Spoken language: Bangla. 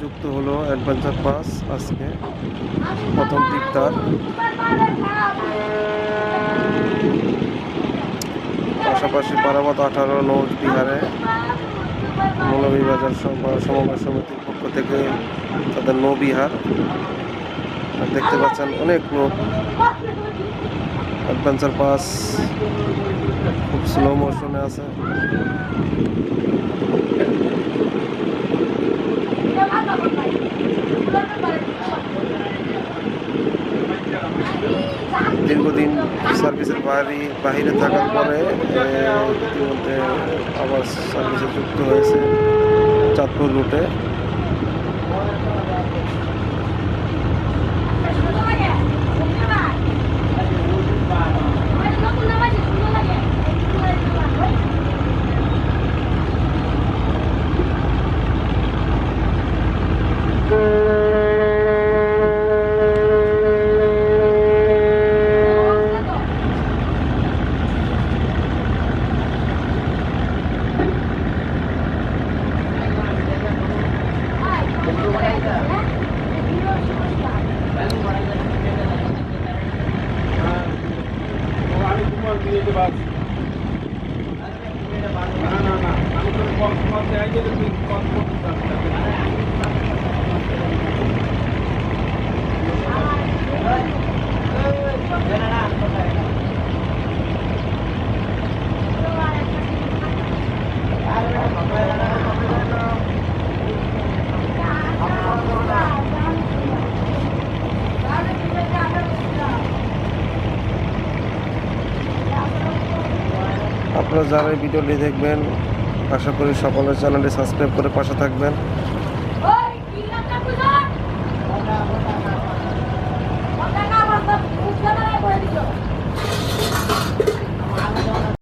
যুক্ত হলো অ্যাডভেঞ্চার পাস আজকে। প্রথম তীর্থার পাশাপাশি পারাবত আঠারো, নৌজ বিহারে মৌলভীবাজার সম- সমবায় সমিতির পক্ষ থেকে তাদের নৌ বিহার। দেখতে পাচ্ছেন অনেক লোক। অ্যাডভেঞ্চার পাস খুব স্লো মোশনে আছে। দীর্ঘদিন সার্ভিসের বাইরে বাহিরে থাকার পরে ইতিমধ্যে আবার সার্ভিসে যুক্ত হয়েছে চাঁদপুর রুটে। आएँगे के तो बाद ना हाँ, ना हाँ, ना हाँ। हम तो कौन कौन से आएँगे तो कौन कौन सा আপনারা যারা এই ভিডিওটি দেখবেন আশা করি সকলের চ্যানেলটি সাবস্ক্রাইব করে পাশে থাকবেন।